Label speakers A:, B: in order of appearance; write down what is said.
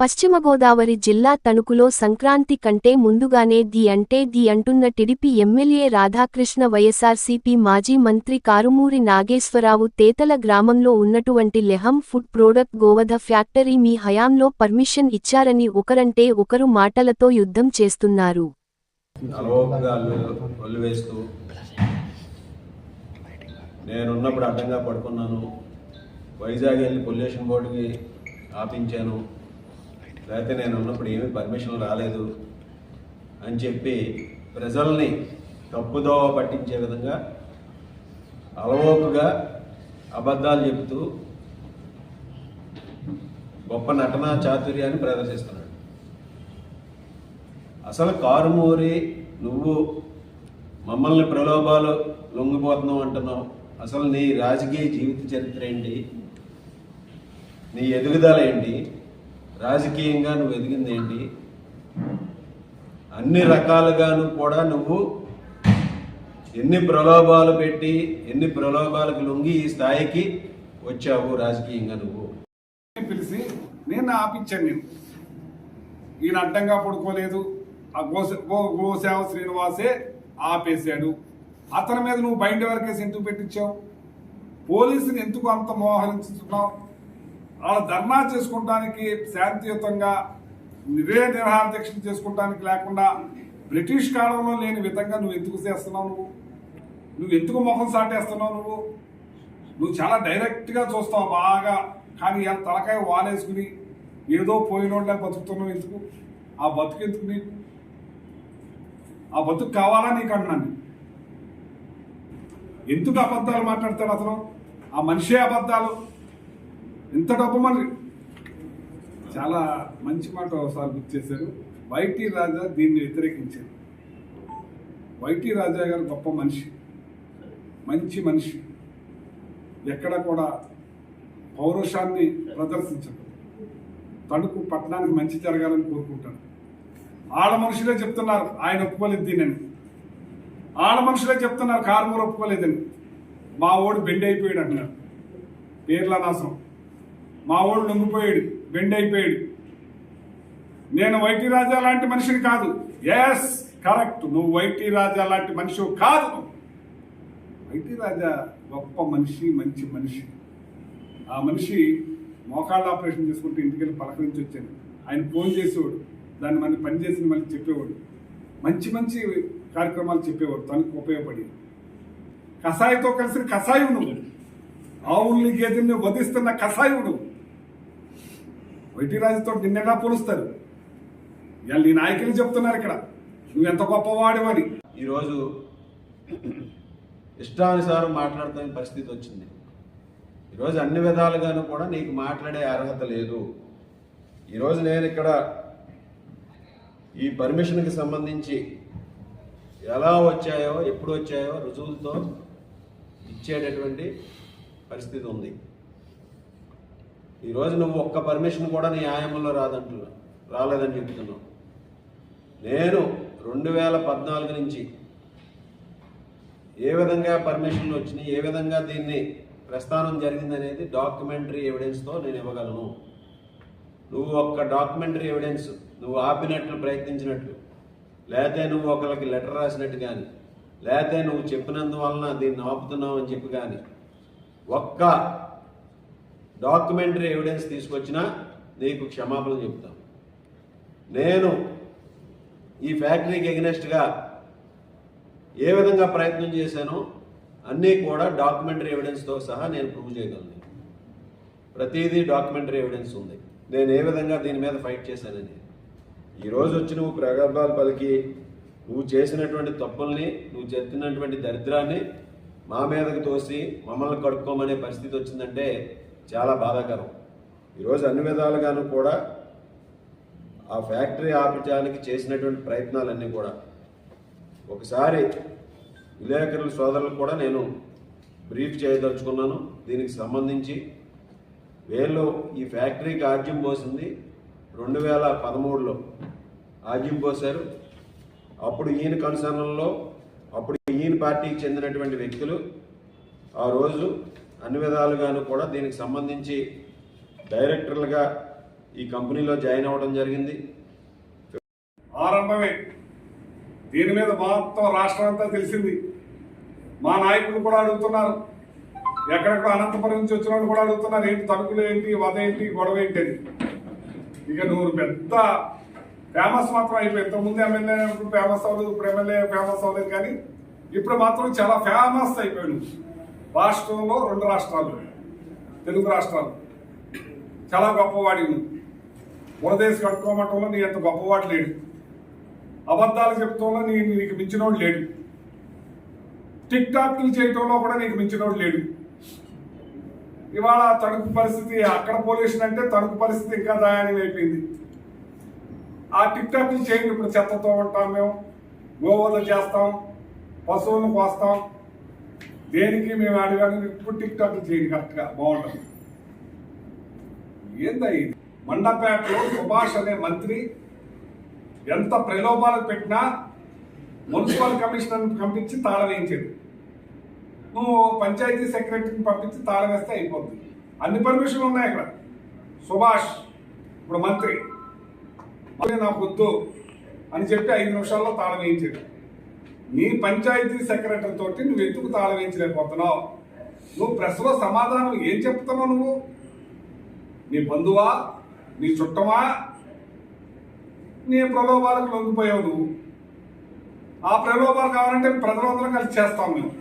A: పశ్చిమ గోదావరి జిల్లా తణుకులో సంక్రాంతి కంటే ముందుగానే ది అంటే ది అంటున్న టిడిపి ఎమ్మెల్యే రాధాకృష్ణ వైఎస్ఆర్సీపీ మాజీ మంత్రి కారుమూరి నాగేశ్వరరావు తేతల గ్రామంలో ఉన్నటువంటి లెహం ఫుడ్ ప్రోడక్ట్ గోవధ ఫ్యాక్టరీ మీ హయాంలో పర్మిషన్ ఇచ్చారని ఒకరంటే ఒకరు మాటలతో యుద్ధం చేస్తున్నారు.
B: నేనున్నప్పుడు అడ్డంగా పడుకున్నాను. వైజాగ్ వెళ్ళి పొల్యూషన్ బోర్డుకి ఆపించాను. లేకపోతే నేను ఉన్నప్పుడు ఏమీ పర్మిషన్ రాలేదు అని చెప్పి ప్రజల్ని తప్పుదోవ పట్టించే విధంగా అలవోకుగా అబద్ధాలు చెబుతూ గొప్ప నటనా చాతుర్యాన్ని ప్రదర్శిస్తున్నాడు. అసలు కారుమూరి నువ్వు మమ్మల్ని ప్రలోభాలు లొంగిపోతున్నావు అంటున్నావు. అసలు నీ రాజకీయ జీవిత చరిత్ర ఏంటి? నీ ఎదుగుదల ఏంటి? రాజకీయంగా నువ్వు ఎదిగింది ఏంటి? అన్ని రకాలుగాను కూడా నువ్వు ఎన్ని ప్రలోభాలు పెట్టి ఎన్ని ప్రలోభాలకు లొంగి ఈ స్థాయికి వచ్చావు రాజకీయంగా నువ్వు?
C: పిలిచి నేను ఆపించాను నేను. ఈయన అడ్డంగా పడుకోలేదు. ఆ గో గోసేవ శ్రీనివాసే ఆపేశాడు. అతని మీద నువ్వు బయట వరకేసి ఎందుకు పెట్టించావు? పోలీసుని ఎందుకు అంత మోహరించుతున్నావు? వాళ్ళ ధర్నా చేసుకోవడానికి శాంతియుతంగా నిరే నిరహార దీక్ష చేసుకోవడానికి లేకుండా బ్రిటిష్ కాలంలో లేని విధంగా నువ్వు ఎందుకు చేస్తున్నావు నువ్వు? నువ్వు ఎందుకు ముఖం సాటేస్తున్నావు నువ్వు? నువ్వు చాలా డైరెక్ట్గా చూస్తావు బాగా కానీ ఇలా తలకాయ వాలేసుకుని ఏదో పోయినోళ్ళ బతుకుతున్నావు ఎందుకు? ఆ బతుకు ఎందుకు నీకు ఆ బతుకు కావాలా నీకు అన్నాను ఎందుకు అబద్ధాలు మాట్లాడతాడు అతను? ఆ మనిషే అబద్ధాలు? ఇంత డబ్బు మరి చాలా మంచి మాట ఒకసారి గుర్తు చేశారు. వైటీ రాజా దీన్ని వ్యతిరేకించారు. వైటీ రాజా గారు గొప్ప మనిషి. మంచి మనిషి. ఎక్కడ కూడా పౌరుషాన్ని ప్రదర్శించడు. తణుకు పట్టణానికి మంచి జరగాలని కోరుకుంటాడు. ఆడ మనుషులే చెప్తున్నారు ఆయన ఒప్పుకోలేదు దీనని ఆడ మనుషులే చెప్తున్నారు కార్మూరు ఒప్పుకోలేదని. మా ఓడి బెండ్ అయిపోయాడు అంటున్నారు పేర్ల నాశనం. మా ఓడు లొంగిపోయాడు బెండ్ అయిపోయాడు. నేను వైటీ రాజా లాంటి మనిషిని కాదు. ఎస్ కరెక్ట్ నువ్వు వైటీ రాజా లాంటి మనిషి కాదు. వైటీ రాజా గొప్ప మనిషి మంచి మనిషి. ఆ మనిషి మోకాళ్ళ ఆపరేషన్ చేసుకుంటే ఇంటికి వెళ్ళి పలకరించి వచ్చాను ఆయన ఫోన్ చేసేవాడు. దాన్ని మళ్ళీ పని చేసిన మళ్ళీ చెప్పేవాడు. మంచి మంచి కార్యక్రమాలు చెప్పేవాడు. తనకు ఉపయోగపడి కషాయితో కలిసిన కషాయం నువ్వు. ఆవుల్ని గేదెల్ని వధిస్తున్న కషాయం నువ్వు వైటీరాజుతో నిన్నగా పోలుస్తారు? ఇవాళ నీ నాయకులు చెప్తున్నారు ఇక్కడ. నువ్వు ఎంత గొప్పవాడివని
B: ఈరోజు ఇష్టానుసారం మాట్లాడుతున్న పరిస్థితి వచ్చింది. ఈరోజు అన్ని విధాలుగాను కూడా నీకు మాట్లాడే అర్హత లేదు. ఈరోజు నేను ఇక్కడ ఈ పర్మిషన్కి సంబంధించి ఎలా వచ్చాయో ఎప్పుడు వచ్చాయో రుజువులతో ఇచ్చేటటువంటి పరిస్థితి ఉంది. ఈరోజు నువ్వు ఒక్క పర్మిషన్ కూడా నీ ఆయామంలో రాదంటున్నా. రాలేదని చెప్తున్నావు. నేను రెండు వేల పద్నాలుగు నుంచి ఏ విధంగా పర్మిషన్లు వచ్చినాయి ఏ విధంగా దీన్ని ప్రస్థానం జరిగిందనేది డాక్యుమెంటరీ ఎవిడెన్స్తో నేను ఇవ్వగలను. నువ్వు ఒక్క డాక్యుమెంటరీ ఎవిడెన్స్ నువ్వు ఆపినట్లు ప్రయత్నించినట్లు లేతే నువ్వు ఒకరికి లెటర్ రాసినట్టు కానీ లేతే నువ్వు చెప్పినందువలన దీన్ని ఆపుతున్నావు అని చెప్పి కానీ ఒక్క డాక్యుమెంటరీ ఎవిడెన్స్ తీసుకొచ్చినా నీకు క్షమాపణ చెప్తాను నేను ఈ ఫ్యాక్టరీకి ఎగ్నెస్ట్గా ఏ విధంగా ప్రయత్నం చేశానో అన్నీ కూడా డాక్యుమెంటరీ ఎవిడెన్స్తో సహా నేను ప్రూవ్ చేయగలను. ప్రతిదీ డాక్యుమెంటరీ ఎవిడెన్స్ ఉంది. నేను ఏ విధంగా దీని మీద ఫైట్ చేశానని. ఈరోజు వచ్చి నువ్వు ప్రగల్భాలు పలికి నువ్వు చేసినటువంటి తప్పుల్ని నువ్వు చెప్తున్నటువంటి దరిద్రాన్ని మా మీదకు తోసి మమ్మల్ని కడుక్కోమనే పరిస్థితి వచ్చిందంటే చాలా బాధాకరం. ఈరోజు అన్ని విధాలుగాను కూడా ఆ ఫ్యాక్టరీ ఆపించడానికి చేసినటువంటి ప్రయత్నాలన్నీ కూడా. ఒకసారి విలేకరుల సోదరులకు కూడా నేను బ్రీఫ్ చేయదలుచుకున్నాను. దీనికి సంబంధించి వేళ్ళు ఈ ఫ్యాక్టరీకి ఆజ్యం పోసింది. రెండు వేల పదమూడులో ఆజ్యం పోశారు. అప్పుడు ఈయన కన్సర్న్లో అప్పుడు ఈయన పార్టీకి చెందినటువంటి వ్యక్తులు ఆ రోజు అన్ని విధాలుగాను కూడా దీనికి సంబంధించి డైరెక్టర్లుగా ఈ కంపెనీలో జాయిన్ అవ్వడం జరిగింది.
C: ఆరంభమే. దీని మీద మొత్తం రాష్ట్రం అంతా తెలిసింది. మా నాయకులు కూడా అడుగుతున్నారు. ఎక్కడెక్కడ అనంతపురం నుంచి వచ్చిన వాళ్ళు కూడా అడుగుతున్నారు ఏంటి తణుకులు ఏంటి వద ఏంటి గొడవ ఏంటి అని. ఇక నువ్వు పెద్ద ఫేమస్ మాత్రం అయిపోయి ఇంతకుముందు ఎమ్మెల్యే ఇప్పుడు ఫేమస్ అవ్వలేదు ఇప్పుడు ఎమ్మెల్యే ఫేమస్ అవ్వలేదు కానీ ఇప్పుడు మాత్రం చాలా ఫేమస్ అయిపోయి నువ్వు. రాష్ట్రంలో రెండు రాష్ట్రాలు. తెలుగు రాష్ట్రాలు. చాలా గొప్పవాడి నువ్వు ఉరదేశ్ కట్టుకోమటంలో నీ అంత గొప్పవాడు లేడు. అబద్ధాలు చెప్తంలో నీ నీకు మించినోడు లేడు. టిక్ టాక్లు చేయటంలో కూడా నీకు మించినోడు లేడు. ఇవాళ తణుకు పరిస్థితి అక్కడ పొల్యూషన్ అంటే తణుకు పరిస్థితి ఇంకా దయానం అయిపోయింది ఆ టిక్ టాక్లు చేయండి ఇప్పుడు చెత్తతో ఉంటాం మేము. గోవలు చేస్తాం పశువులను కోస్తాం. దేనికి మేము అడిగాను ఇప్పుడు టిక్ టాక్ చేయండి కరెక్ట్గా బాగుంటుంది ఏందా ఇది? మండపేటలో సుభాష్ అనే మంత్రి ఎంత ప్రలోభాలకు పెట్టినా మున్సిపల్ కమిషనర్ని పంపించి తాళవేయించాడు నువ్వు పంచాయతీ సెక్రటరీని పంపించి తాళవేస్తే అయిపోతుంది అన్ని పర్మిషన్లు ఉన్నాయి ఇక్కడ సుభాష్ ఇప్పుడు మంత్రి. మరి నాకు వద్దు అని చెప్పి ఐదు నిమిషాల్లో తాళం వేయించాడు. నీ పంచాయతీ సెక్రటరీ తోటి నువ్వు ఎందుకు తాళవించలేకపోతున్నావు నువ్వు ప్రెస్లో సమాధానం ఏం చెప్తున్నావు నువ్వు? నీ బంధువా? నీ చుట్టమా? నీ ప్రలోభాలకు లొంగిపోయావు నువ్వు. ఆ ప్రలోభాలు కావాలంటే ప్రజలందరం కలిసి చేస్తాం మేము.